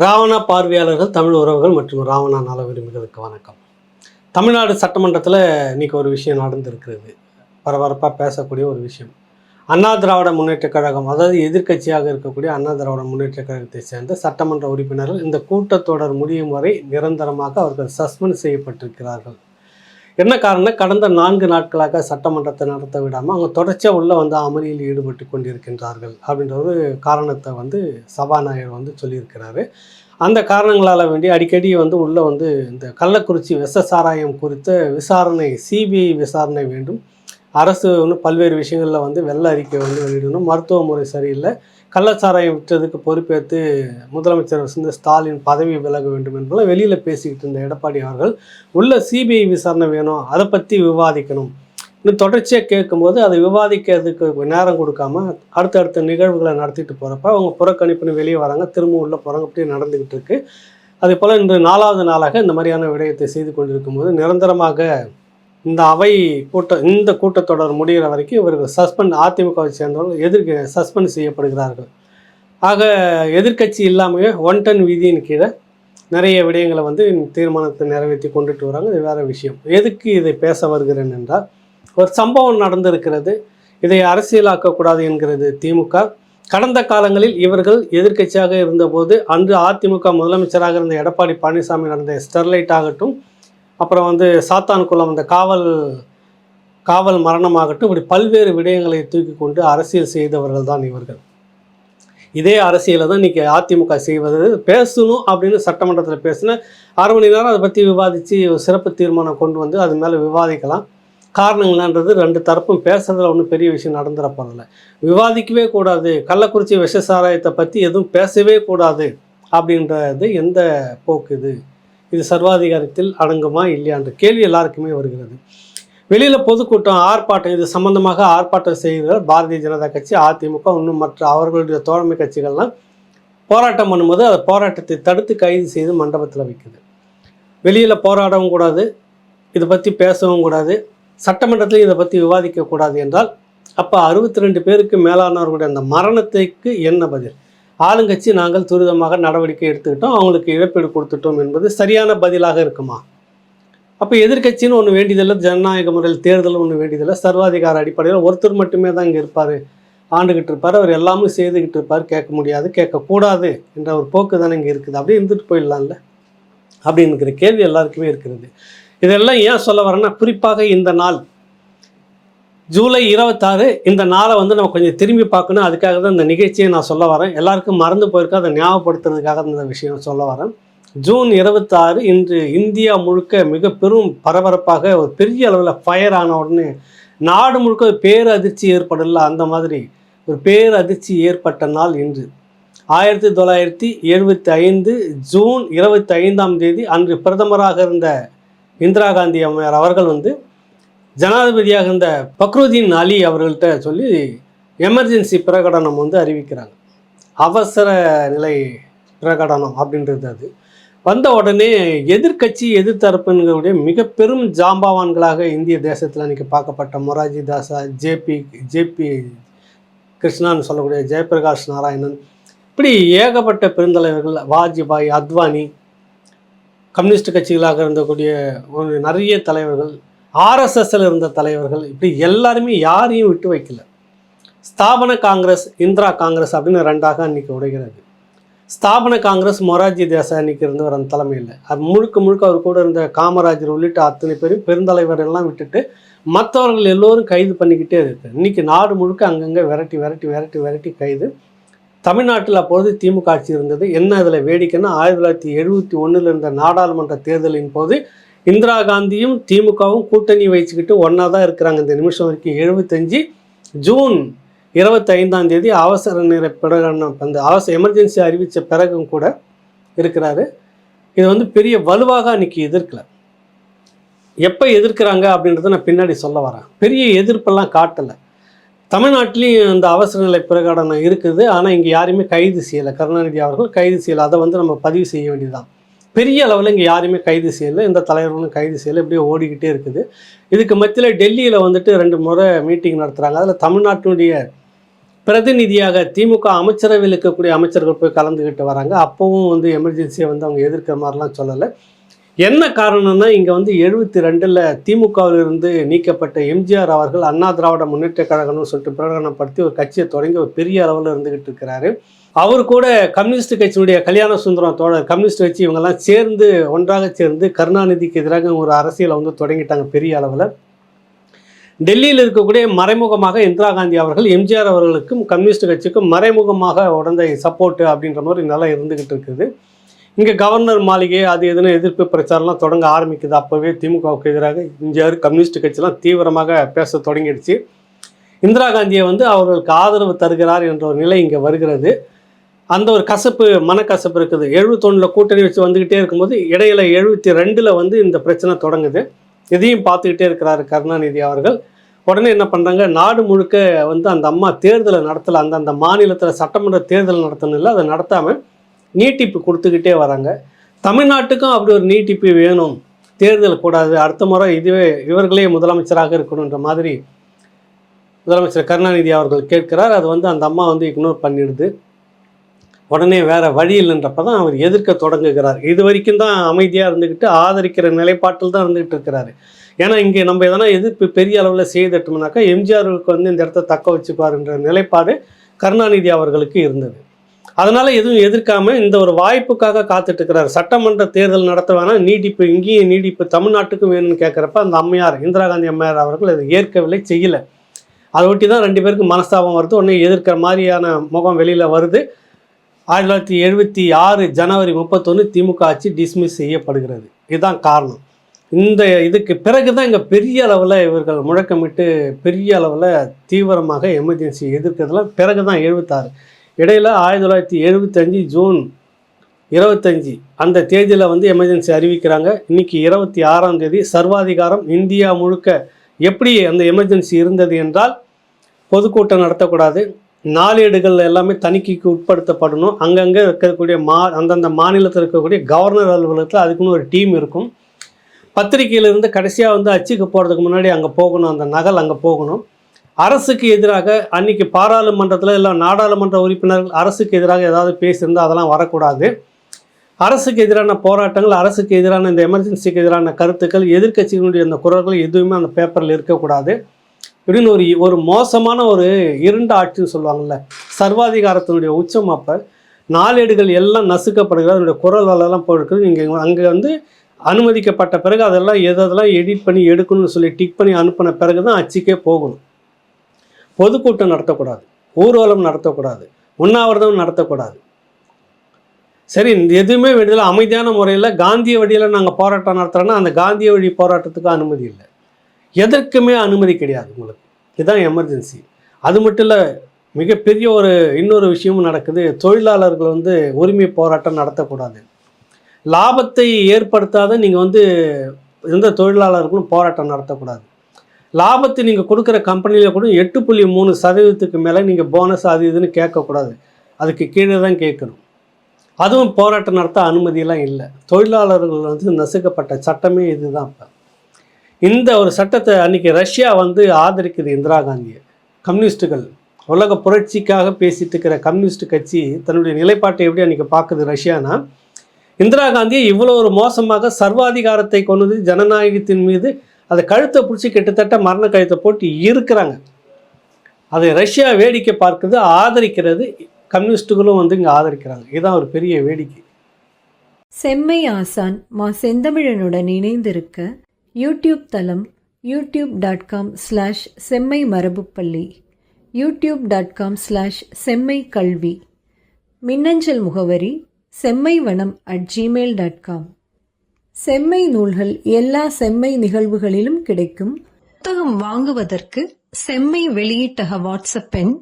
ராவணா பார்வையாளர்கள் தமிழ் உறவுகள் மற்றும் ராவணா நல விரும்பிகளுக்கு வணக்கம். தமிழ்நாடு சட்டமன்றத்தில் இன்னைக்கு ஒரு விஷயம் நடந்திருக்கிறது. பரபரப்பாக பேசக்கூடிய ஒரு விஷயம். அண்ணா திராவிட முன்னேற்றக் கழகம் அதாவது எதிர்க்கட்சியாக இருக்கக்கூடிய அண்ணா திராவிட முன்னேற்றக் கழகத்தை சேர்ந்த சட்டமன்ற உறுப்பினர்கள் இந்த கூட்டத்தொடர் முடியும் வரை நிரந்தரமாக அவர்கள் சஸ்பெண்ட் செய்யப்பட்டிருக்கிறார்கள். என்ன காரணம் கடந்த நான்கு நாட்களாக சட்டமன்றத்தை நடத்த விடாமல் அவங்க தொடர்ச்சியாக உள்ளே வந்து அமளியில் ஈடுபட்டு கொண்டிருக்கின்றார்கள் அப்படின்ற ஒரு காரணத்தை வந்து சபாநாயகர் வந்து சொல்லியிருக்கிறாரு. அந்த காரணங்களால் வேண்டி அடிக்கடி வந்து உள்ளே வந்து இந்த கள்ளக்குறிச்சி விஷ சாராயம் குறித்த விசாரணை சிபிஐ விசாரணை வேண்டும். அரசு வந்து பல்வேறு விஷயங்களில் வந்து வெள்ள அறிக்கை வந்து வெளியிடணும். மருத்துவ முறை சரியில்லை. கள்ளச்சாராயம் விற்றதுக்கு பொறுப்பேற்று முதலமைச்சர் வந்து ஸ்டாலின் பதவி விலக வேண்டும் என்பதெல்லாம் வெளியில் பேசிக்கிட்டு இருந்த எடப்பாடி அவர்கள் உள்ள சிபிஐ விசாரணை வேணும் அதை பற்றி விவாதிக்கணும். இன்னும் தொடர்ச்சியாக கேட்கும்போது அதை விவாதிக்கிறதுக்கு நேரம் கொடுக்காம அடுத்தடுத்த நிகழ்வுகளை நடத்திட்டு போகிறப்ப அவங்க புறக்கணிப்புன்னு வெளியே வராங்க திரும்ப உள்ளே புறங்க அப்படியே நடந்துக்கிட்டு இருக்கு. அதே போல் இன்று நாலாவது நாளாக இந்த மாதிரியான விடயத்தை செய்து கொண்டிருக்கும் போது நிரந்தரமாக இந்த அவை கூட்டம் இந்த கூட்டத்தொடர் முடிகிற வரைக்கும் இவர்கள் சஸ்பெண்ட் அதிமுகவை சேர்ந்தவர்கள் எதிர்க்க சஸ்பெண்ட் செய்யப்படுகிறார்கள். ஆக எதிர்க்கட்சி இல்லாமையே ஒன் டன் விதியின் கீழே நிறைய விடயங்களை வந்து தீர்மானத்தை நிறைவேற்றி கொண்டுட்டு வராங்க. இது வேறு விஷயம். எதுக்கு இதை பேச வருகிறேன் என்றால் ஒரு சம்பவம் நடந்திருக்கிறது. இதை அரசியலாக்கக்கூடாது என்கிறது திமுக. கடந்த காலங்களில் இவர்கள் எதிர்க்கட்சியாக இருந்தபோது அன்று அதிமுக முதலமைச்சராக இருந்த எடப்பாடி பழனிசாமி நடந்த ஸ்டெர்லைட் ஆகட்டும் அப்புறம் வந்து சாத்தான்குளம் அந்த காவல் காவல் மரணமாகட்டும் இப்படி பல்வேறு விடயங்களை தூக்கி கொண்டு அரசியல் செய்தவர்கள் தான் இவர்கள். இதே அரசியலை தான் இன்றைக்கி அதிமுக செய்வது. பேசணும் அப்படின்னு சட்டமன்றத்தில் பேசின அரை மணி நேரம் அதை பற்றி விவாதித்து ஒரு சிறப்பு தீர்மானம் கொண்டு வந்து அது மேலே விவாதிக்கலாம். காரணங்கள்ன்றது ரெண்டு தரப்பும் பேசுறதுல ஒன்றும் பெரிய விஷயம் நடந்துட போகிறதில்ல விவாதிக்கவே கூடாது. கள்ளக்குறிச்சி விஷ சாராயத்தை பற்றி எதுவும் பேசவே கூடாது அப்படின்றது எந்த போக்கு இது? இது சர்வாதிகாரத்தில் அடங்குமா இல்லையான்ற கேள்வி எல்லாருக்குமே வருகிறது. வெளியில் பொதுக்கூட்டம் ஆர்ப்பாட்டம் இது சம்பந்தமாக ஆர்ப்பாட்டம் செய்கிற பாரதிய ஜனதா கட்சி அதிமுக இன்னும் மற்ற அவர்களுடைய தோழமை கட்சிகள்லாம் போராட்டம் பண்ணும்போது அந்த போராட்டத்தை தடுத்து கைது செய்து மண்டபத்தில் வைக்குது. வெளியில் போராடவும் கூடாது இதை பற்றி பேசவும் கூடாது சட்டமன்றத்தில் இதை பற்றி விவாதிக்கக்கூடாது என்றால் அப்போ அறுபத்தி ரெண்டு பேருக்கு மேலானவர்களுடைய அந்த மரணத்துக்கு என்ன பதில்? ஆளுங்கட்சி நாங்கள் துரிதமாக நடவடிக்கை எடுத்துக்கிட்டோம் அவங்களுக்கு இழப்பீடு கொடுத்துட்டோம் என்பது சரியான பதிலாக இருக்குமா? அப்போ எதிர்க்கட்சின்னு ஒன்று வேண்டியதில்லை ஜனநாயக முறையில் தேர்தல் ஒன்று வேண்டியதில்லை சர்வாதிகார அடிப்படையில் ஒருத்தர் மட்டுமே தான் இங்கே இருப்பார் ஆண்டுகிட்டு இருப்பார் அவர் எல்லாமே செய்துக்கிட்டு இருப்பார் கேட்க முடியாது கேட்கக்கூடாது என்ற ஒரு போக்கு தானே இங்கே இருக்குது. அப்படியே இருந்துட்டு போயிடலாம்ல? அப்படிங்கிற கேள்வி எல்லாருக்குமே இருக்கிறது. இதெல்லாம் ஏன் சொல்ல வரேன்னா குறிப்பாக இந்த நாள் ஜூலை இருபத்தாறு இந்த நாளை வந்து நம்ம கொஞ்சம் திரும்பி பார்க்கணும். அதுக்காக தான் இந்த நிகழ்ச்சியை நான் சொல்ல வரேன். எல்லாருக்கும் மறந்து போயிருக்கா அதை ஞாபகப்படுத்துறதுக்காக இந்த விஷயம் சொல்ல வரேன். ஜூன் இருபத்தாறு இன்று இந்தியா முழுக்க மிக பெரும் பரபரப்பாக ஒரு பெரிய அளவில் ஃபயர் ஆன உடனே நாடு முழுக்க ஒரு பேரதிர்ச்சி ஏற்படல. அந்த மாதிரி ஒரு பேரதிர்ச்சி ஏற்பட்ட நாள் இன்று. ஆயிரத்தி தொள்ளாயிரத்தி எழுபத்தி ஐந்து ஜூன் இருபத்தி ஐந்தாம் தேதி அன்று பிரதமராக இருந்த இந்திரா காந்தி அம்மையார் அவர்கள் வந்து ஜனாதிபதியாக இருந்த பக்ருதீன் அலி அவர்கள்ட்ட சொல்லி எமர்ஜென்சி பிரகடனம் வந்து அறிவிக்கிறாங்க. அவசர நிலை பிரகடனம் அப்படின்றது அது. வந்த உடனே எதிர்க்கட்சி எதிர்த்தரப்புங்களுடைய மிக பெரும் ஜாம்பாவான்களாக இந்திய தேசத்தில் அன்றைக்கி பார்க்கப்பட்ட மொராஜி தாசா ஜேபி ஜேபி கிருஷ்ணான்னு சொல்லக்கூடிய ஜெயபிரகாஷ் நாராயணன் இப்படி ஏகப்பட்ட பெருந்தலைவர்கள் வாஜ்பாய் அத்வானி கம்யூனிஸ்ட் கட்சிகளாக இருந்தக்கூடிய ஒரு நிறைய தலைவர்கள் ஆர்எஸ்எஸ்ல இருந்த தலைவர்கள் இப்படி எல்லாருமே யாரையும் விட்டு வைக்கல. ஸ்தாபன காங்கிரஸ் இந்திரா காங்கிரஸ் அப்படின்னு ரெண்டாக அன்னைக்கு உடைகிறது. ஸ்தாபன காங்கிரஸ் மொரார்ஜி தேசாய் அன்னைக்கு இருந்தவர் அந்த தலைமையில். அது முழுக்க முழுக்க அவர் கூட இருந்த காமராஜர் உள்ளிட்ட அத்தனை பேரும் பெருந்தலைவர் எல்லாம் விட்டுட்டு மற்றவர்கள் எல்லோரும் கைது பண்ணிக்கிட்டே இருக்கு. இன்னைக்கு நாடு முழுக்க அங்கங்கே விரட்டி விரட்டி விரட்டி விரட்டி கைது. தமிழ்நாட்டில் அப்போது திமுக ஆட்சி இருந்தது. என்ன இதில் வேடிக்கைன்னா ஆயிரத்தி தொள்ளாயிரத்தி எழுபத்தி ஒன்றில் இருந்த நாடாளுமன்ற தேர்தலின் போது இந்திரா காந்தியும் திமுகவும் கூட்டணி வச்சுக்கிட்டு ஒன்றா தான் இருக்கிறாங்க. இந்த நிமிஷம் வரைக்கும் எழுபத்தஞ்சு ஜூன் இருபத்தைந்தாம் தேதி அவசர நிலை பிரகடனம் அந்த அவசர எமர்ஜென்சி அறிவித்த பிறகும் கூட இருக்கிறாரு. இது வந்து பெரிய வலுவாக அன்றைக்கி எதிர்க்கல. எப்போ எதிர்க்கிறாங்க அப்படின்றத நான் பின்னாடி சொல்ல வரேன். பெரிய எதிர்ப்பெல்லாம் காட்டலை. தமிழ்நாட்டிலையும் இந்த அவசர நிலை பிரகடனம் இருக்குது. ஆனால் இங்கே யாரையுமே கைது செய்யலை. கருணாநிதி அவர்கள் கைது செய்யலை. அதை வந்து நம்ம பதிவு செய்ய வேண்டியதுதான். பெரிய அளவில் இங்கே யாருமே கைது செய்யலை. எந்த தலைவர்களும் கைது செய்யலை. இப்படியே ஓடிக்கிட்டே இருக்குது. இதுக்கு மத்தியில் டெல்லியில் வந்துட்டு ரெண்டு முறை மீட்டிங் நடத்துகிறாங்க அதில் தமிழ்நாட்டினுடைய பிரதிநிதியாக திமுக அமைச்சரவையில் இருக்கக்கூடிய அமைச்சர்கள் போய் கலந்துக்கிட்டு வராங்க. அப்போவும் வந்து எமர்ஜென்சியை வந்து அவங்க எதிர்க்கிற மாதிரிலாம் சொல்லலை. என்ன காரணம்னா இங்கே வந்து எழுபத்தி ரெண்டில் திமுகவிலிருந்து நீக்கப்பட்ட எம்ஜிஆர் அவர்கள் அண்ணா திராவிட முன்னேற்ற கழகம்னு சொல்லிட்டு பிரகடனப்படுத்தி ஒரு கட்சியை தொடங்கி ஒரு பெரிய அளவில் இருந்துகிட்டு இருக்கிறாரு. அவர் கூட கம்யூனிஸ்ட் கட்சியினுடைய கல்யாண சுந்தரம் தோழர் கம்யூனிஸ்ட் கட்சி இவங்கெல்லாம் சேர்ந்து ஒன்றாக சேர்ந்து கருணாநிதிக்கு எதிராக ஒரு அரசியலை வந்து தொடங்கிட்டாங்க பெரிய அளவில். டெல்லியில் இருக்கக்கூடிய மறைமுகமாக இந்திரா காந்தி அவர்கள் எம்ஜிஆர் அவர்களுக்கும் கம்யூனிஸ்ட் கட்சிக்கும் மறைமுகமாக உடந்தை சப்போர்ட்டு அப்படின்ற மாதிரி நல்லா இருந்துகிட்டு இருக்குது. இங்கே கவர்னர் மாளிகை அது எதுன்னு எதிர்ப்பு பிரச்சாரம்லாம் தொடங்க ஆரம்பிக்குது. அப்போவே திமுகவுக்கு எதிராக இந்தியாரு கம்யூனிஸ்ட் கட்சிலாம் தீவிரமாக பேச தொடங்கிடுச்சு. இந்திரா காந்தியை வந்து அவர்களுக்கு ஆதரவு தருகிறார் என்ற ஒரு நிலை இங்கே வருகிறது. அந்த ஒரு கசப்பு மனக்கசப்பு இருக்குது. எழுபத்தொன்னில் கூட்டணி வச்சு வந்துக்கிட்டே இருக்கும்போது இடையில எழுபத்தி ரெண்டில் வந்து இந்த பிரச்சனை தொடங்குது. இதையும் பார்த்துக்கிட்டே இருக்கிறாரு கருணாநிதி அவர்கள். உடனே என்ன பண்ணுறாங்க நாடு முழுக்க வந்து அந்த அம்மா தேர்தலை நடத்தலை. அந்த அந்த மாநிலத்தில் சட்டமன்ற தேர்தல் நடத்தணும் இல்லை அதை நடத்தாமல் நீட்டிப்பு கொடுத்துக்கிட்டே வராங்க. தமிழ்நாட்டுக்கும் அப்படி ஒரு நீட்டிப்பு வேணும். தேர்தல் கூடாது. அடுத்த முறை இதுவே இவர்களே முதலமைச்சராக இருக்கணுன்ற மாதிரி முதலமைச்சர் கருணாநிதி அவர்கள் கேட்கிறார். அது வந்து அந்த அம்மா வந்து இக்னோர் பண்ணிடுது. உடனே வேறு வழி இல்லைன்றப்ப தான் அவர் எதிர்க்க தொடங்குகிறார். இது வரைக்கும் தான் அமைதியாக இருந்துக்கிட்டு ஆதரிக்கிற நிலைப்பாட்டில் தான் இருந்துகிட்டு இருக்கிறாரு. ஏன்னா இங்கே நம்ம எதனா எதிர்ப்பு பெரிய அளவில் செய்துட்டோம்னாக்கா எம்ஜிஆருக்கு வந்து இந்த இடத்த தக்க வச்சுக்குவாருன்ற நிலைப்பாடு கருணாநிதி அவர்களுக்கு இருந்தது. அதனால எதுவும் எதிர்க்காம இந்த ஒரு வாய்ப்புக்காக காத்துட்டு இருக்கிறார் சட்டமன்ற தேர்தல் நடத்த வேணாம் நீடிப்பு இங்கேயும் நீடிப்பு தமிழ்நாட்டுக்கும் வேணும்னு கேட்குறப்ப அந்த அம்மையார் இந்திரா காந்தி அம்மையார் அவர்கள் அதை ஏற்கவில்லை செய்யலை. அதை ஒட்டி தான் ரெண்டு பேருக்கு மனஸ்தாபம் வருது. ஒன்று எதிர்க்கிற மாதிரியான முகம் வெளியில் வருது. ஆயிரத்தி தொள்ளாயிரத்தி எழுபத்தி ஆறு ஜனவரி முப்பத்தொன்று திமுக ஆட்சி டிஸ்மிஸ் செய்யப்படுகிறது. இதுதான் காரணம். இந்த இதுக்கு பிறகு தான் இங்கே பெரிய அளவில் இவர்கள் முழக்கமிட்டு பெரிய அளவில் தீவிரமாக எமர்ஜென்சி எதிர்க்கிறதுலாம் பிறகு தான் எழுபத்தாறு இடையில் ஆயிரத்தி தொள்ளாயிரத்தி எழுபத்தஞ்சு ஜூன் இருபத்தஞ்சி அந்த தேதியில் வந்து எமர்ஜென்சி அறிவிக்கிறாங்க. இன்னைக்கு இருபத்தி ஆறாம் தேதி சர்வாதிகாரம் இந்தியா முழுக்க எப்படி அந்த எமர்ஜென்சி இருந்தது என்றால் பொதுக்கூட்டம் நடத்தக்கூடாது. நாளேடுகள் எல்லாமே தணிக்கைக்கு உட்படுத்தப்படணும். அங்கங்கே இருக்கக்கூடிய மா அந்தந்த மாநிலத்தில் இருக்கக்கூடிய கவர்னர் அலுவலகத்தில் அதுக்குன்னு ஒரு டீம் இருக்கும். பத்திரிகையிலிருந்து கடைசியாக வந்து அச்சுக்கு போகிறதுக்கு முன்னாடி அங்கே போகணும். அந்த நகல் அங்கே போகணும். அரசுக்கு எதிராக அன்னைக்கு பாராளுமன்றத்தில் இல்லை நாடாளுமன்ற உறுப்பினர்கள் அரசுக்கு எதிராக ஏதாவது பேசியிருந்தால் அதெல்லாம் வரக்கூடாது. அரசுக்கு எதிரான போராட்டங்கள் அரசுக்கு எதிரான இந்த எமர்ஜென்சிக்கு எதிரான கருத்துக்கள் எதிர்க்கட்சிகளுடைய அந்த குரல்கள் எதுவுமே அந்த பேப்பரில் இருக்கக்கூடாது. இப்படின்னு ஒரு ஒரு மோசமான ஒரு இருண்ட ஆட்சின்னு சொல்லுவாங்கள்ல சர்வாதிகாரத்தினுடைய உச்சம் அப்போ நாளேடுகள் எல்லாம் நசுக்கப்படுகிறது. அதனுடைய குரல் வளரெல்லாம் போயிருக்குது நீங்கள் அங்கே வந்து அனுமதிக்கப்பட்ட பிறகு அதெல்லாம் எதெல்லாம் எடிட் பண்ணி எடுக்கணும்னு சொல்லி டிக் பண்ணி அனுப்பின பிறகு தான் அச்சுக்கே போகணும். பொதுக்கூட்டம் நடத்தக்கூடாது. ஊர்வலம் நடத்தக்கூடாது. உண்ணாவிரதம் நடத்தக்கூடாது. சரி இந்த எதுவுமே விடுதலை அமைதியான முறையில் காந்திய வழியில் நாங்கள் போராட்டம் நடத்துகிறோன்னா அந்த காந்திய வழி போராட்டத்துக்கு அனுமதி இல்லை. எதற்குமே அனுமதி கிடையாது உங்களுக்கு. இதுதான் எமர்ஜென்சி அது மட்டும் இல்லை மிகப்பெரிய ஒரு இன்னொரு விஷயமும் நடக்குது. தொழிலாளர்கள் வந்து உரிமை போராட்டம் நடத்தக்கூடாது. லாபத்தை ஏற்படுத்தாத நீங்கள் வந்து எந்த தொழிலாளர்களும் போராட்டம் நடத்தக்கூடாது. லாபத்தை நீங்கள் கொடுக்குற கம்பெனியில் கூட எட்டு புள்ளி மூணு சதவீதத்துக்கு மேலே நீங்கள் போனஸ் அது இதுன்னு கேட்கக்கூடாது. அதுக்கு கீழே தான் கேட்கணும். அதுவும் போராட்டம் நடத்த அனுமதியெல்லாம் இல்லை. தொழிலாளர்கள் வந்து நசுக்கப்பட்ட சட்டமே இதுதான் இப்போ. இந்த ஒரு சட்டத்தை அன்றைக்கி ரஷ்யா வந்து ஆதரிக்குது இந்திரா காந்தியை. கம்யூனிஸ்ட்டுகள் உலக புரட்சிக்காக பேசிட்டு இருக்கிற கம்யூனிஸ்ட் கட்சி தன்னுடைய நிலைப்பாட்டை எப்படி அன்றைக்கி பார்க்குது ரஷ்யானா? இந்திரா காந்தியை இவ்வளோ ஒரு மோசமாக சர்வாதிகாரத்தை கொண்டது ஜனநாயகத்தின் மீது அதை கழுத்தை பிடிச்சி கிட்டத்தட்ட மரண கழுத்தை போட்டு இருக்கிறாங்க. அதை ரஷ்யா வேடிக்கை பார்க்குறது ஆதரிக்கிறது. கம்யூனிஸ்ட்டுகளும் வந்து இங்கே ஆதரிக்கிறாங்க. இதுதான் ஒரு பெரிய வேடிக்கை. செம்மை ஆசான் மா செந்தமிழனுடன் இணைந்திருக்க யூடியூப் தளம் YouTube dot com slash Semmai Marabuppalli YouTube dot com slash Semmai கல்வி மின்னஞ்சல் முகவரி செம்மை வனம் அட் ஜிமெயில் டாட் காம். செம்மை நூல்கள் எல்லா செம்மை நிகழ்வுகளிலும் கிடைக்கும். புத்தகம் வாங்குவதற்கு செம்மை வெளியீட்டக வாட்ஸ்அப் எண்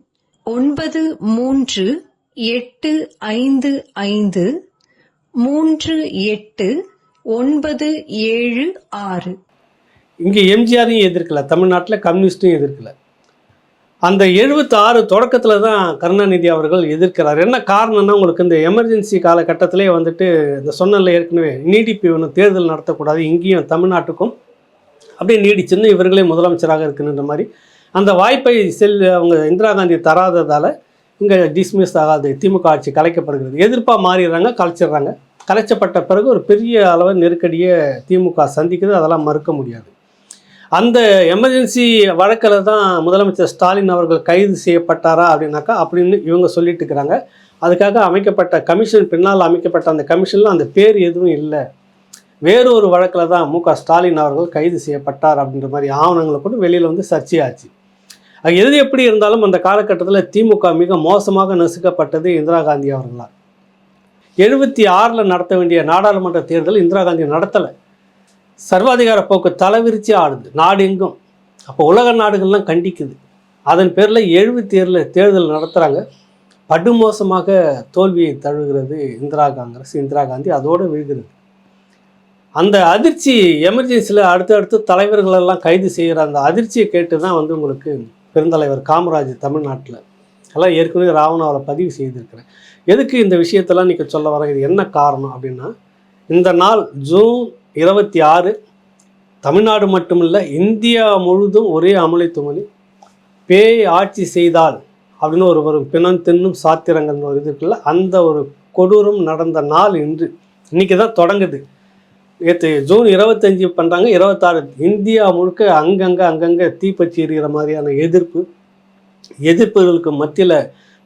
ஒன்பது மூன்று எட்டு ஐந்து ஐந்து மூன்று எட்டு ஒன்பது ஏழு ஆறு. இங்கே எம்ஜிஆரையும் எதிர்க்கல தமிழ்நாட்டில் கம்யூனிஸ்ட்டும் எதிர்க்கல. அந்த எழுபத்தாறு தொடக்கத்தில் தான் கருணாநிதி அவர்கள் எதிர்க்கிறார். என்ன காரணம்னா உங்களுக்கு இந்த எமர்ஜென்சி காலகட்டத்திலே வந்துட்டு இந்த சொன்னல ஏற்கனவே நீடிப்பு ஒன்று தேர்தல் நடத்தக்கூடாது இங்கேயும் தமிழ்நாட்டுக்கும் அப்படியே நீடிச்சுன்னு இவர்களே முதலமைச்சராக இருக்குன்ற மாதிரி. அந்த வாய்ப்பை செல் அவங்க இந்திரா காந்தி தராததால் இங்கே டிஸ்மிஸ் ஆகாது. திமுக ஆட்சி கலைக்கப்படுகிறது. எதிர்ப்பாக மாறிடுறாங்க கலைச்சிடுறாங்க. கலைச்சப்பட்ட பிறகு ஒரு பெரிய அளவு நெருக்கடியை திமுக சந்திக்குது. அதெல்லாம் மறுக்க முடியாது. அந்த எமர்ஜென்சி வழக்கில் தான் முதலமைச்சர் ஸ்டாலின் அவர்கள் கைது செய்யப்பட்டாரா அப்படின்னாக்கா அப்படின்னு இவங்க சொல்லிட்டு இருக்கிறாங்க. அதுக்காக அமைக்கப்பட்ட கமிஷன் பின்னால் அமைக்கப்பட்ட அந்த கமிஷனில் அந்த பேர் எதுவும் இல்லை. வேறொரு வழக்கில் தான் மு க ஸ்டாலின் அவர்கள் கைது செய்யப்பட்டார் அப்படின்ற மாதிரி ஆவணங்களை கூட வெளியில் வந்து சர்ச்சையாச்சு. அது எது எப்படி இருந்தாலும் அந்த காலகட்டத்தில் திமுக மிக மோசமாக நசுக்கப்பட்டது இந்திரா காந்தி அவர்களால் எழுபத்தி ஆறில் நடத்த வேண்டிய நாடாளுமன்ற தேர்தல் இந்திரா காந்தி நடத்தலை. சர்வாதிகார போக்கு தலைவிரிச்சு ஆடுது. நாடு எங்கும். அப்போ உலக நாடுகள்லாம் கண்டிக்குது. அதன் பேரில் எழுபத்தி ஏழில் தேர்தல் நடத்துகிறாங்க படுமோசமாக தோல்வியை தழுவுகிறது இந்திரா காங்கிரஸ் இந்திரா காந்தி. அதோடு விழுகிறது. அந்த அதிர்ச்சி எமர்ஜென்சியில் அடுத்தடுத்து தலைவர்களெல்லாம் கைது செய்கிற அந்த அதிர்ச்சியை கேட்டு தான் வந்து உங்களுக்கு பெருந்தலைவர் காமராஜ் தமிழ்நாட்டில். எல்லாம் ஏற்கனவே ராவணாவில் பதிவு செய்திருக்கிறேன். எதுக்கு இந்த விஷயத்தெல்லாம் நீங்கள் சொல்ல வர இது என்ன காரணம் அப்படின்னா இந்த நாள் ஜூன் இருபத்தி ஆறு தமிழ்நாடு மட்டுமில்லை இந்தியா முழுதும் ஒரே அமளி பேய் ஆட்சி செய்தால் அப்படின்னு ஒரு ஒரு பிணம் தின்னும் சாத்திரங்கள் ஒரு இது இருக்குல்ல அந்த ஒரு கொடூரம் நடந்த நாள் இன்று. இன்றைக்கி தான் தொடங்குது. நேற்று ஜூன் இருபத்தஞ்சி பண்ணுறாங்க இருபத்தாறு. இந்தியா முழுக்க அங்கங்கே அங்கங்கே தீப்பச்சி எறிகிற மாதிரியான எதிர்ப்பு. எதிர்ப்புகளுக்கு மத்தியில்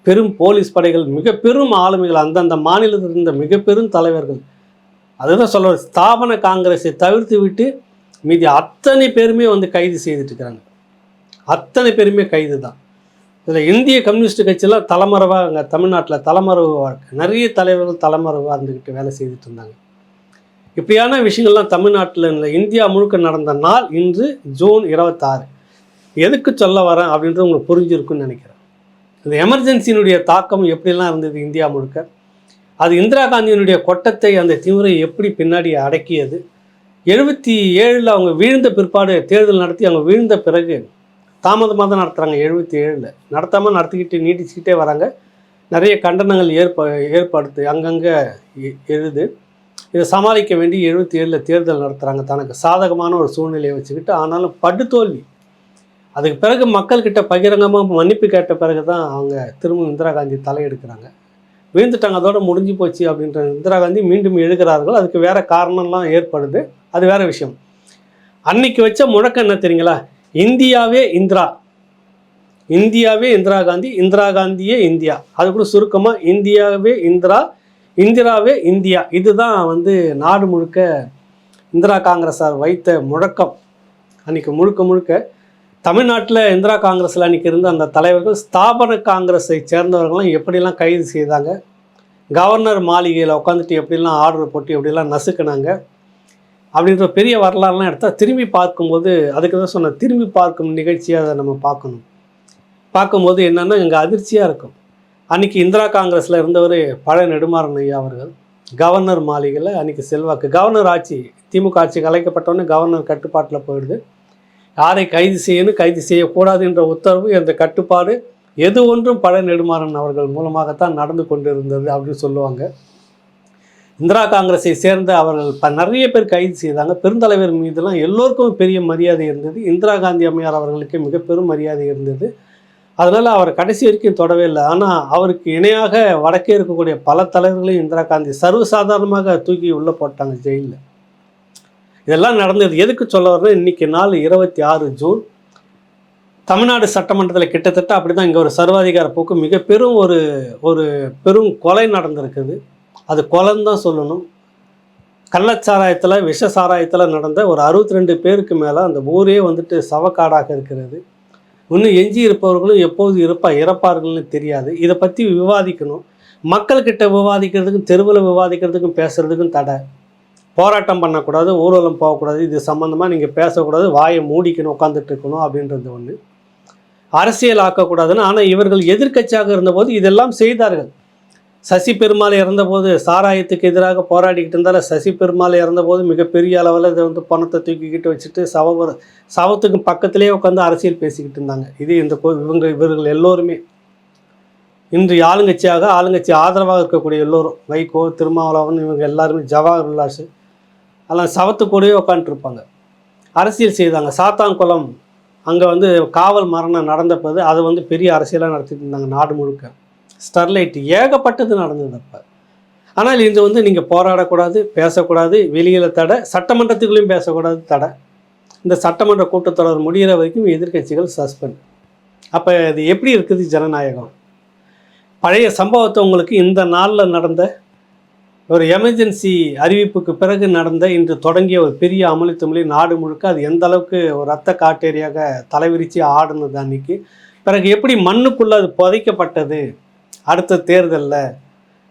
பெரும் போலீஸ் படைகள் மிக பெரும் ஆளுமைகள் அந்தந்த மாநிலத்தில் இருந்த மிக பெரும் தலைவர்கள் அதுதான் சொல்ல ஸ்தாபன காங்கிரஸை தவிர்த்து விட்டு மீதி அத்தனை பேருமே வந்து கைது செய்துட்டு இருக்கிறாங்க அத்தனை பேருமே கைது தான் இதில் இந்திய கம்யூனிஸ்ட் கட்சியெல்லாம் தலைமறைவாக அங்கே தமிழ்நாட்டில் தலைமறைவாக வாழ்க்கை நிறைய தலைவர்கள் தலைமறைவாக இருந்துக்கிட்டு வேலை செய்துட்டு இருந்தாங்க. இப்படியான விஷயங்கள்லாம் தமிழ்நாட்டில் இல்லை இந்தியா முழுக்க நடந்த நாள் இன்று ஜூன் இருபத்தாறு. எதுக்கு சொல்ல வரேன் அப்படின்றது உங்களுக்கு புரிஞ்சிருக்குன்னு நினைக்கிறேன். இந்த எமர்ஜென்சியினுடைய தாக்கம் எப்படிலாம் இருந்தது இந்தியா முழுக்க? அது இந்திரா காந்தியினுடைய கொட்டத்தை அந்த திமுறை எப்படி பின்னாடி அடக்கியது? எழுபத்தி ஏழில் அவங்க வீழ்ந்த பிற்பாடு தேர்தல் நடத்தி அவங்க வீழ்ந்த பிறகு தாமதமாக தான் நடத்துகிறாங்க எழுபத்தி ஏழில். நடத்தாமல் நடத்திக்கிட்டு நீட்டிச்சுக்கிட்டே வராங்க. நிறைய கண்டனங்கள் ஏற்ப ஏற்படுத்து அங்கங்கே எ- எழுது. இதை சமாளிக்க வேண்டி எழுபத்தி ஏழில் தேர்தல் நடத்துகிறாங்க தனக்கு சாதகமான ஒரு சூழ்நிலையை வச்சுக்கிட்டு ஆனாலும் படுதோல்வி. அதுக்கு பிறகு மக்கள்கிட்ட பகிரங்கமாக மன்னிப்பு கேட்ட பிறகு தான் அவங்க திரும்ப இந்திரா காந்தி தலையெடுக்கிறாங்க. வீழ்ந்துட்டாங்க அதோட முடிஞ்சு போச்சு அப்படின்ற இந்திரா காந்தி மீண்டும் எழுகிறார்கள். அதுக்கு வேறு காரணம்லாம் ஏற்படுது. அது வேற விஷயம். அன்னைக்கு வச்ச முழக்கம் என்ன தெரியுங்களா? இந்தியாவே இந்திரா. இந்தியாவே இந்திரா காந்தி இந்திரா காந்தியே இந்தியா. அது கூட சுருக்கமாக இந்தியாவே இந்திரா இந்திராவே இந்தியா. இதுதான் வந்து நாடு முழுக்க இந்திரா காங்கிரஸார் வைத்த முழக்கம். அன்றைக்கி முழுக்க முழுக்க தமிழ்நாட்டில் இந்திரா காங்கிரஸில் அன்றைக்கி இருந்த அந்த தலைவர்கள் ஸ்தாபன காங்கிரஸை சேர்ந்தவர்களும் எப்படிலாம் கைது செய்தாங்க? கவர்னர் மாளிகையில் உட்காந்துட்டு எப்படிலாம் ஆர்டர் போட்டு எப்படிலாம் நசுக்குனாங்க? அப்படின்ற பெரிய வரலாறுலாம் எடுத்தால் திரும்பி பார்க்கும்போது அதுக்கு தான் சொன்ன திரும்பி பார்க்கும் நிகழ்ச்சியாக அதை நம்ம பார்க்கணும். பார்க்கும்போது என்னென்னா இங்கே அதிர்ச்சியாக இருக்கும். அன்றைக்கி இந்திரா காங்கிரஸில் இருந்தவர் பழைய நெடுமாறன் ஐயா அவர்கள் கவர்னர் மாளிகையில் அன்றைக்கி செல்வாக்கு கவர்னர் ஆட்சி திமுக ஆட்சி கலைக்கப்பட்டோன்னே கவர்னர் கட்டுப்பாட்டில் போயிடுது. யாரை கைது செய்யணும் கைது செய்யக்கூடாது என்ற உத்தரவு என்ற கட்டுப்பாடு எது ஒன்றும் பழ நெடுமாறன் அவர்கள் மூலமாகத்தான் நடந்து கொண்டிருந்தது அப்படின்னு சொல்லுவாங்க. இந்திரா காங்கிரஸை சேர்ந்த அவர்கள் ப நிறைய பேர் கைது செய்தாங்க. பெருந்தலைவர் மீதெல்லாம் எல்லோருக்கும் பெரிய மரியாதை இருந்தது. இந்திரா காந்தி அம்மையார் அவர்களுக்கு மிக பெரும் மரியாதை இருந்தது. அதனால் அவர் கடைசி வரைக்கும் தொடவே இல்லை. ஆனால் அவருக்கு இணையாக வடக்கே இருக்கக்கூடிய பல தலைவர்களையும் இந்திரா காந்தி சர்வசாதாரணமாக தூக்கி உள்ளே போட்டாங்க ஜெயிலில். இதெல்லாம் நடந்தது. எதுக்கு சொல்ல வரேன் இன்னைக்கு நாள் இருபத்தி ஆறு ஜூன். தமிழ்நாடு சட்டமன்றத்தில் கிட்டத்தட்ட அப்படி தான் இங்கே ஒரு சர்வாதிகார போக்கு. மிக பெரும் ஒரு ஒரு பெரும் கொலை நடந்திருக்குது. அது கொலைன்னு தான் சொல்லணும். கள்ளச்சாராயத்தில் விஷ சாராயத்தில் நடந்த ஒரு அறுபத்தி ரெண்டு பேருக்கு மேலே அந்த ஊரே வந்துட்டு சவக்காடாக இருக்கிறது. இன்னும் எஞ்சி இருப்பவர்களும் எப்போது இருப்பா இறப்பார்கள்னு தெரியாது. இதை பற்றி விவாதிக்கணும். மக்கள்கிட்ட விவாதிக்கிறதுக்கும் தெருவில் விவாதிக்கிறதுக்கும் பேசுகிறதுக்கும் தடை. போராட்டம் பண்ணக்கூடாது ஊர்வலம் போகக்கூடாது இது சம்மந்தமாக நீங்கள் பேசக்கூடாது வாயை மூடிக்கணும் உட்காந்துட்டு இருக்கணும் அப்படின்றது ஒன்று அரசியல் ஆக்கக்கூடாதுன்னு ஆனால் இவர்கள் எதிர்க்கட்சியாக இருந்தபோது இதெல்லாம் செய்தார்கள். சசி பெருமாள் இறந்தபோது சாராயத்துக்கு எதிராக போராடிக்கிட்டு இருந்தாலும் சசி பெருமாள் இறந்தபோது மிகப்பெரிய அளவில் இதை வந்து பணத்தை தூக்கிக்கிட்டு வச்சுட்டு சவ சவத்துக்கு பக்கத்திலேயே உட்காந்து அரசியல் பேசிக்கிட்டு இருந்தாங்க. இது இந்த கோ- இவங்க இவர்கள் எல்லோருமே. இன்று ஆளுங்கட்சியாக ஆளுங்கட்சி ஆதரவாக இருக்கக்கூடிய எல்லோரும் வைகோ திருமாவளவன் இவங்க எல்லாருமே ஜவஹர் உல்லாஸ் சவத்து கூடயே உட்காந்துருப்பாங்க அரசியல் செய்தாங்க. சாத்தான்குளம் அங்கே வந்து காவல் மரணம் நடந்தப்போது அதை வந்து பெரிய அரசியலாக நடத்திட்டு இருந்தாங்க நாடு முழுக்க. ஸ்டெர்லைட் ஏகப்பட்டது நடந்தது அப்போ. ஆனால் இது வந்து நீங்கள் போராடக்கூடாது பேசக்கூடாது வெளியில் தடை சட்டமன்றத்துக்குள்ளேயும் பேசக்கூடாது தடை. இந்த சட்டமன்ற கூட்டத்தொடர் முடிகிற வரைக்கும் எதிர்க்கட்சிகள் சஸ்பெண்ட். அப்போ இது எப்படி இருக்குது ஜனநாயகம்? பழைய சம்பவத்தை உங்களுக்கு இந்த நாளில் நடந்த ஒரு எமர்ஜென்சி அறிவிப்புக்கு பிறகு நடந்த இன்று தொடங்கிய ஒரு பெரிய அமளித்துமளி நாடு முழுக்க அது எந்த அளவுக்கு ஒரு ரத்த காட்டேரியாக தலைவிரிச்சு ஆடுனது அன்னைக்கு. பிறகு எப்படி மண்ணுக்குள்ளே அது புதைக்கப்பட்டது? அடுத்த தேர்தலில்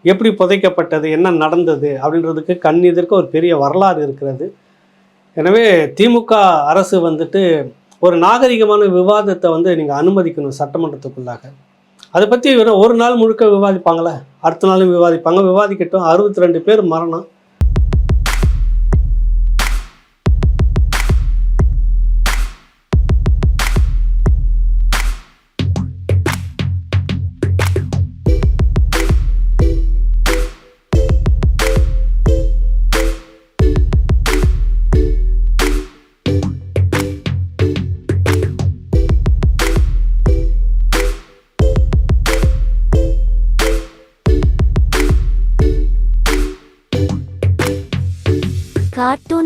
எப்படி புதைக்கப்பட்டது? என்ன நடந்தது? அப்படின்றதுக்கு கண் எதிர்க்க ஒரு பெரிய வரலாறு இருக்கிறது. எனவே திமுக அரசு வந்துட்டு ஒரு நாகரிகமான விவாதத்தை வந்து நீங்கள் அனுமதிக்கணும் சட்டமன்றத்துக்குள்ளாக. அதை பற்றி ஒரு நாள் முழுக்க விவாதிப்பாங்களே? அடுத்த நாளும் விவாதிப்பாங்க. விவாதிக்கட்டும். அறுபத்தி ரெண்டு பேர் மரணம்.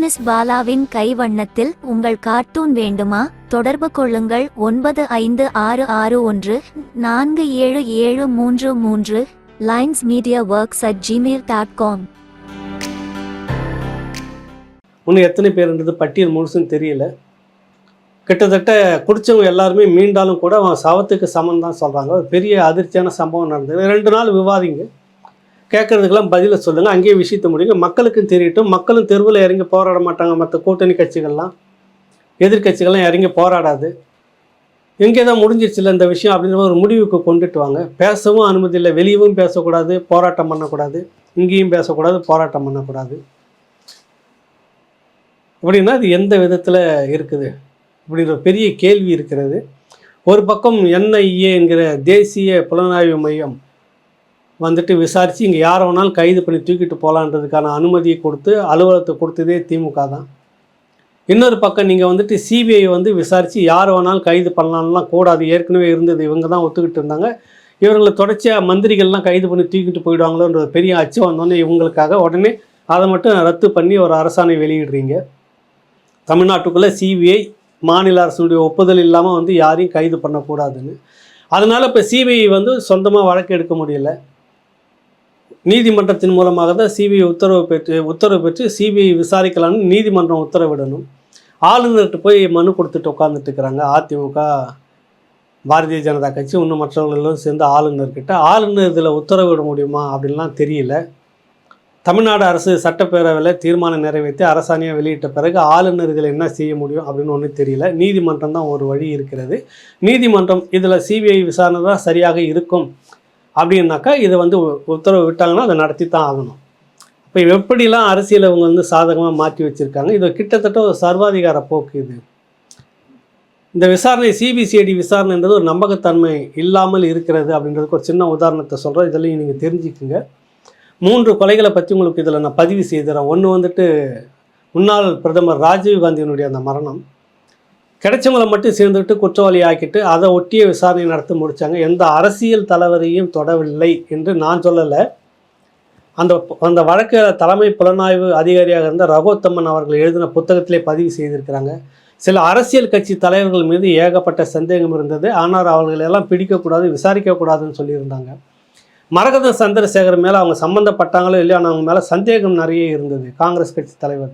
கார்ட்டூனிஸ்ட் பாலாவின் கைவண்ணத்தில் உங்கள் கார்ட்டூன் வேண்டுமா? தொடர்பு கொள்ளுங்கள். ஒன்பது ஐந்து ஆறு ஆறு ஒன்று நான்கு ஏழு ஏழு மூன்று மூன்று lines media works at Gmail dot com. இன்னும் எத்தனை பேருன்றது பட்டியல் முழுசுன்னு தெரியல. கிட்டத்தட்ட குடித்தவங்க எல்லாருமே மீண்டாலும் கூட அவன் சவத்துக்கு சமம் தான் சொல்கிறாங்க ஒரு பெரிய அதிர்ச்சியான சம்பவம் நடந்தது. ரெண்டு நாள் விவாதிங்க. கேட்குறதுக்கெல்லாம் பதிலை சொல்லுங்கள் அங்கேயே விஷயத்தை முடியுங்க மக்களுக்கும் தெரியட்டும். மக்களும் தெருவில் இறங்கி போராட மாட்டாங்க. மற்ற கூட்டணி கட்சிகள்லாம். எதிர்க்கட்சிகள்லாம் இறங்கி போராடாது. எங்கே தான் முடிஞ்சிருச்சுல இந்த விஷயம் அப்படின்ற ஒரு முடிவுக்கு கொண்டுட்டு வாங்க. பேசவும் அனுமதி இல்லை. வெளியவும் பேசக்கூடாது. போராட்டம் பண்ணக்கூடாது. இங்கேயும் பேசக்கூடாது. போராட்டம் பண்ணக்கூடாது. அப்படின்னா அது எந்த விதத்தில் இருக்குது? அப்படின்ற பெரிய கேள்வி இருக்கிறது. ஒரு பக்கம் என்ஐஏ என்கிற தேசிய புலனாய்வு மையம் வந்துட்டு விசாரித்து இங்கே யாரை வேணாலும் கைது பண்ணி தூக்கிட்டு போகலான்றதுக்கான அனுமதியை கொடுத்து அலுவலகத்தை கொடுத்ததே திமுக தான். இன்னொரு பக்கம் நீங்கள் வந்துட்டு சிபிஐ வந்து விசாரித்து யார் வேணாலும் கைது பண்ணலாம்லாம் கூடாது. ஏற்கனவே இருந்தது இவங்க தான் ஒத்துக்கிட்டு இருந்தாங்க. இவங்களை தொடர்ச்சியாக மந்திரிகள்லாம் கைது பண்ணி தூக்கிட்டு போயிடுவாங்களோன்ற ஒரு பெரிய அச்சு வந்தோடனே இவங்களுக்காக உடனே அதை மட்டும் ரத்து பண்ணி ஒரு அரசாணை வெளியிடுறீங்க. தமிழ்நாட்டுக்குள்ளே சிபிஐ மாநில அரசுடைய ஒப்புதல் இல்லாமல் வந்து யாரையும் கைது பண்ணக்கூடாதுன்னு. அதனால் இப்போ சிபிஐ வந்து சொந்தமாக வழக்கு எடுக்க முடியல. நீதிமன்றத்தின் மூலமாக தான் சிபிஐ உத்தரவு பெற்று உத்தரவு பெற்று சிபிஐ விசாரிக்கலாம்னு நீதிமன்றம் உத்தரவிடணும். ஆளுநர்கிட்ட போய் மனு கொடுத்துட்டு உட்காந்துட்டு இருக்கிறாங்க. அதிமுக பாரதிய ஜனதா கட்சி இன்னும் மற்றவர்களும் சேர்ந்து ஆளுநர்கிட்ட ஆளுநர் இதில் உத்தரவிட முடியுமா? அப்படின்லாம் தெரியல. தமிழ்நாடு அரசு சட்டப்பேரவையில் தீர்மானம் நிறைவேற்றி அரசாணையாக வெளியிட்ட பிறகு ஆளுநர் இதில் என்ன செய்ய முடியும் அப்படின்னு ஒன்றும் தெரியல. நீதிமன்றம் தான் ஒரு வழி இருக்கிறது. நீதிமன்றம் இதில் சிபிஐ விசாரணை தான் சரியாக இருக்கும். அப்படின்னாக்கா இதை வந்து உத்தரவு விட்டாங்கன்னா அதை நடத்தி தான் ஆகணும் இப்போ எப்படிலாம் அரசியல் அவங்க வந்து சாதகமாக மாற்றி வச்சுருக்காங்க? இது கிட்டத்தட்ட ஒரு சர்வாதிகார போக்கு இது. இந்த விசாரணை சிபிசிஐடி விசாரணைன்றது ஒரு நம்பகத்தன்மை இல்லாமல் இருக்கிறது அப்படின்றதுக்கு ஒரு சின்ன உதாரணத்தை சொல்கிறேன் இதெல்லாம் நீங்கள் தெரிஞ்சுக்குங்க. மூன்று கொலைகளை பற்றி உங்களுக்கு இதில் நான் பதிவு செய்துறேன். ஒன்று வந்துட்டு முன்னாள் பிரதமர் ராஜீவ் காந்தியினுடைய அந்த மரணம். கிடைச்சவங்களை மட்டும் சேர்ந்துட்டு குற்றவாளி ஆக்கிட்டு அதை ஒட்டிய விசாரணை நடத்தி முடித்தாங்க எந்த அரசியல் தலைவரையும் தொடவில்லை என்று நான் சொல்லலை. அந்த அந்த வழக்கு தலைமை புலனாய்வு அதிகாரியாக இருந்த ரகோத்தம்மன் அவர்கள் எழுதின புத்தகத்திலே பதிவு செய்திருக்கிறாங்க. சில அரசியல் கட்சி தலைவர்கள் மீது ஏகப்பட்ட சந்தேகம் இருந்தது. ஆனால் அவர்களெல்லாம் பிடிக்கக்கூடாது விசாரிக்கக்கூடாதுன்னு சொல்லியிருந்தாங்க. மரகத சந்திரசேகர் மேலே அவங்க சம்மந்தப்பட்டாங்களோ இல்லையோ அவங்க மேலே சந்தேகம் நிறைய இருந்தது. காங்கிரஸ் கட்சி தலைவர்.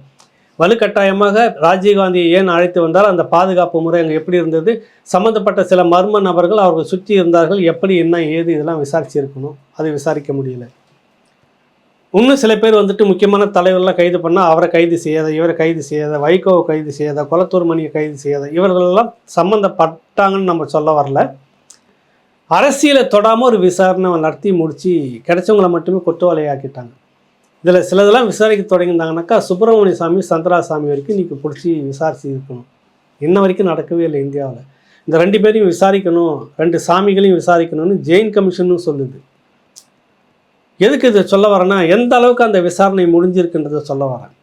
வலுக்கட்டாயமாக ராஜீவ்காந்தியை ஏன் அழைத்து வந்தால் அந்த பாதுகாப்பு முறை அங்கே எப்படி இருந்தது? சம்மந்தப்பட்ட சில மர்ம நபர்கள் அவர்கள் சுற்றி இருந்தார்கள். எப்படி என்ன ஏது இதெல்லாம் விசாரிச்சிருக்கணும்? அதை விசாரிக்க முடியல. இன்னும் சில பேர் வந்துட்டு முக்கியமான தலைவர்லாம் கைது பண்ணால் அவரை கைது செய்யாத இவரை கைது செய்யாத வைகோவை கைது செய்யாத குளத்தூர் மணியை கைது செய்யாத இவர்களெல்லாம் சம்மந்தப்பட்டாங்கன்னு நம்ம சொல்ல வரல. அரசியலை தொடாமல் ஒரு விசாரணை நடத்தி முடித்து கிடைச்சவங்களை மட்டுமே குற்றவாளியாக்கிட்டாங்க இதில் சிலதெல்லாம் விசாரிக்க தொடங்கியிருந்தாங்கனாக்கா சுப்பிரமணிய சாமி சந்திராசாமி வரைக்கும் இன்றைக்கி பிடிச்சி விசாரிச்சு இருக்கணும். இன்ன வரைக்கும் நடக்கவே இல்லை இந்தியாவில். இந்த ரெண்டு பேரையும் விசாரிக்கணும் ரெண்டு சாமிகளையும் விசாரிக்கணும்னு ஜெயின் கமிஷனும் சொல்லுது. எதுக்கு இதை சொல்ல வரேன்னா எந்த அளவுக்கு அந்த விசாரணை முடிஞ்சிருக்குன்றதை சொல்ல வரேன்.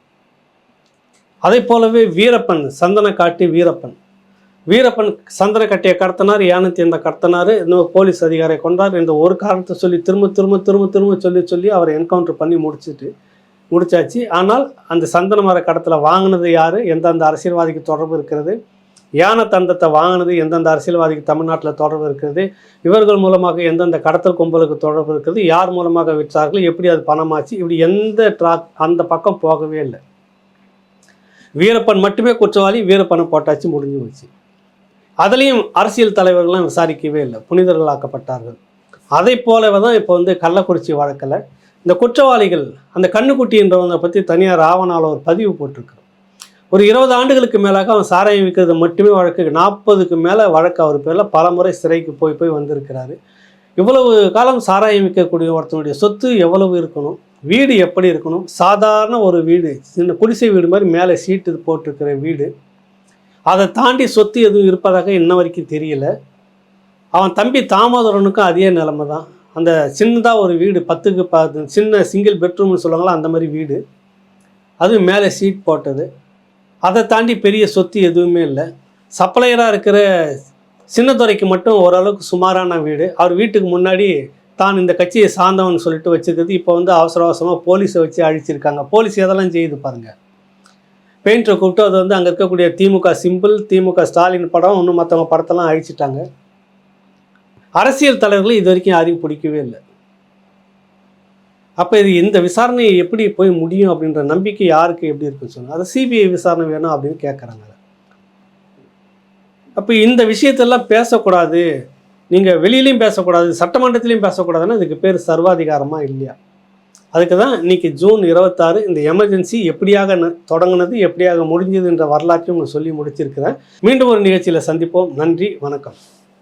அதே போலவே வீரப்பன் சந்தன காட்டி வீரப்பன். வீரப்பன் சந்திரக்கட்டையை கடத்தினார் யானை தீர்ந்த கடத்தினார் இன்னும் போலீஸ் அதிகாரியை கொண்டார் இந்த ஒரு காரணத்தை சொல்லி திரும்ப திரும்ப திரும்ப திரும்ப சொல்லி சொல்லி அவரை என்கவுண்டர் பண்ணி முடிச்சிட்டு முடிச்சாச்சு. ஆனால் அந்த சந்தன மர கடத்தில் வாங்கினது யார்? எந்தெந்த அரசியல்வாதிக்கு தொடர்பு இருக்கிறது? யானை தந்தத்தை வாங்கினது எந்தெந்த அரசியல்வாதிக்கு தமிழ்நாட்டில் தொடர்பு இருக்கிறது? இவர்கள் மூலமாக எந்தெந்த கடத்தல் கும்பலுக்கு தொடர்பு இருக்கிறது யார் மூலமாக விற்றார்கள்? எப்படி அது பணமாச்சு? இப்படி எந்த ட்ராக் அந்த பக்கம் போகவே இல்லை. வீரப்பன் மட்டுமே குற்றவாளி வீரப்பனை போட்டாச்சு முடிஞ்சு போச்சு. அதுலேயும் அரசியல் தலைவர்கள்லாம் விசாரிக்கவே இல்லை. புனிதர்களாக்கப்பட்டார்கள். அதை போலவே தான் இப்போ வந்து கள்ளக்குறிச்சி வழக்கில் இந்த குற்றவாளிகள் அந்த கண்ணுக்குட்டின்றவங்க பற்றி தனியார் ஆவணால் ஒரு பதிவு போட்டிருக்கிறோம் ஒரு இருபது ஆண்டுகளுக்கு மேலாக அவன் சாராயம் விற்கிறது மட்டுமே வழக்கு. நாற்பதுக்கு மேலே வழக்கு அவர் பேரில் பல முறை சிறைக்கு போய் போய் வந்திருக்கிறாரு. இவ்வளவு காலம் சாராயம் விற்கக்கூடிய ஒருத்தனுடைய சொத்து எவ்வளவு இருக்கணும்? வீடு எப்படி இருக்கணும்? சாதாரண ஒரு வீடு சின்ன குடிசை வீடு மாதிரி மேலே சீட்டு போட்டிருக்கிற வீடு. அதை தாண்டி சொத்து எதுவும் இருப்பதாக இன்ன வரைக்கும் தெரியல. அவன் தம்பி தாமோதரனுக்கும் அதே நிலமை தான். அந்த சின்னதாக ஒரு வீடு பத்துக்கு ப சின்ன சிங்கிள் பெட்ரூம்னு சொல்லுவாங்களா அந்த மாதிரி வீடு. அது மேலே சீட் போட்டது. அதை தாண்டி பெரிய சொத்து எதுவுமே இல்லை. சப்ளையராக இருக்கிற சின்னதுரைக்கு மட்டும் ஓரளவுக்கு சுமாரான வீடு. அவர் வீட்டுக்கு முன்னாடி தான் இந்த கட்சியை சார்ந்தவன் சொல்லிட்டு வச்சிருக்கிறது. இப்போ வந்து அவசர அவசரமாக போலீஸை வச்சு அழிச்சிருக்காங்க. போலீஸ் எதெல்லாம் செய்யுது பாருங்கள் பெயிண்டரை கூப்பிட்டு அது வந்து அங்கே இருக்கக்கூடிய திமுக சிம்பிள் திமுக ஸ்டாலின் படம் இன்னும் மற்றவங்க படத்தெல்லாம் அழிச்சிட்டாங்க. அரசியல் தலைவர்களும் இது வரைக்கும் யாரையும் பிடிக்கவே இல்லை. அப்போ இது இந்த விசாரணை எப்படி போய் முடியும் அப்படின்ற நம்பிக்கை யாருக்கு எப்படி இருக்குன்னு சொன்னால் அதை சிபிஐ விசாரணை வேணும் அப்படின்னு கேட்குறாங்க அப்போ இந்த விஷயத்தெல்லாம் பேசக்கூடாது. நீங்கள் வெளியிலையும் பேசக்கூடாது சட்டமன்றத்திலையும் பேசக்கூடாதுன்னா இதுக்கு பேர் சர்வாதிகாரமாக இல்லையா? அதுக்கு தான் இன்னைக்கு ஜூன் இருபத்தாறு இந்த எமர்ஜென்சி எப்படியாக தொடங்கினது எப்படியாக எப்படியாக முடிஞ்சதுன்ற வரலாற்றையும் உங்களுக்கு சொல்லி முடிச்சிருக்கிறேன். மீண்டும் ஒரு நிகழ்ச்சியில் சந்திப்போம். நன்றி வணக்கம்.